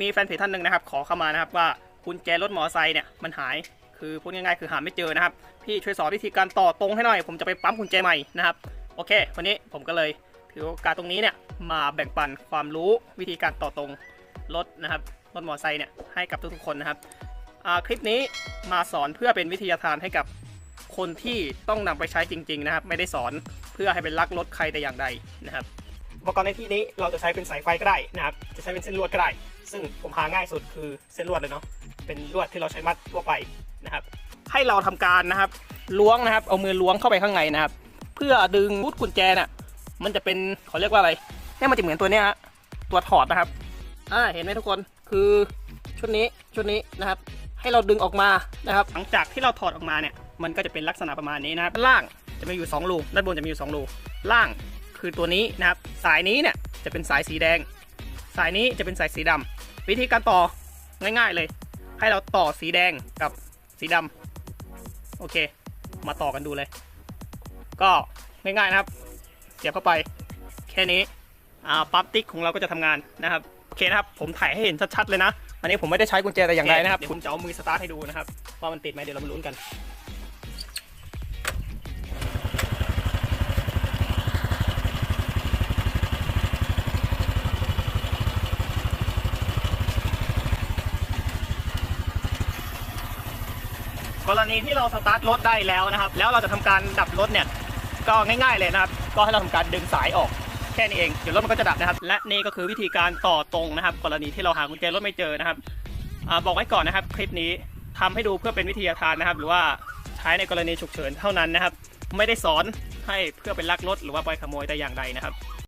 มีแฟนเพจท่านหนึ่งนะครับ ขอเข้ามานะครับว่ากุญแจรถมอเตอร์ไซค์เนี่ยมันหาย คือพูดง่ายๆ คือหาไม่เจอนะครับ พี่ช่วยสอนวิธีการต่อตรงให้หน่อย ผมจะไปปั๊มกุญแจใหม่นะครับ โอเค วันนี้ผมก็เลยถือโอกาสตรงนี้เนี่ยมาแบ่งปันความรู้วิธีการต่อตรงรถนะครับรถมอเตอร์ไซค์เนี่ยให้กับทุกๆคนนะครับคลิปนี้มาสอนเพื่อเป็นวิทยาทานให้กับคนที่ต้องนำไปใช้จริง ๆ นะครับ ไม่ได้สอนเพื่อให้เป็นลักรถใครแต่อย่างใดนะครับ อุปกรณ์ในที่นี้เราจะใช้เป็นสายไฟก็ได้นะครับจะใช้เป็นเส้นลวดก็ได้ ซึ่งผมหาง่ายสุดคือเส้นลวดเลยเนาะเป็นลวดที่เราใช้มัดทั่วไปนะครับ ให้เราทำการนะครับล้วงนะครับ เอามือล้วงเข้าไปข้างในนะครับ เพื่อดึงพุดกุญแจน่ะมันจะเป็นเขาเรียกว่าอะไรเนี่ยมันจะเหมือนตัวเนี้ยฮะตัวถอดนะครับอ่าเห็นไหมทุกคนคือชุดนี้ชุดนี้นะครับ ให้เราดึงออกมานะครับ หลังจากที่เราถอดออกมาเนี่ยมันก็จะเป็นลักษณะประมาณนี้นะครับล่างจะมีอยู่2รูด้านบนจะมีอยู่2รูล่าง คือตัวนี้นะครับ สายนี้เนี่ยจะเป็นสายสีแดง สายนี้จะเป็นสายสีดำวิธีการต่อง่ายๆเลย ให้เราต่อสีแดงกับสีดำโอเค มาต่อกันดูเลย ก็ง่ายๆนะครับ เสียบเข้าไป แค่นี้อ่าปั๊มติ๊กของเราก็จะทำงานนะครับโอเคนะครับ ผมถ่ายให้เห็นชัดๆเลยนะ อันนี้ผมไม่ได้ใช้กุญแจแต่อย่างใดนะครับเดี๋ยวผมจะเอามือสตาร์ทให้ดูนะครับว่ามันติดไหมเดี๋ยวเรามาลุ้นกัน กรณีที่เราสตาร์ทรถได้แล้วนะครับ แล้วเราจะทำการดับรถเนี่ยก็ง่ายๆเลยนะครับ ก็ให้เราทำการดึงสายออกแค่นี้เองเดี๋ยวรถมันก็จะดับนะครับ และนี่ก็คือวิธีการต่อตรงนะครับ กรณีที่เราหากุญแจรถไม่เจอนะครับอบอกไว้ก่อนนะครับ คลิปนี้ทำให้ดูเพื่อเป็นวิทยาทานนะครับ หรือว่าใช้ในกรณีฉุกเฉินเท่านั้นนะครับ ไม่ได้สอนให้เพื่อเป็นลักรถหรือว่าไปขโมยแต่อย่างใดนะครับ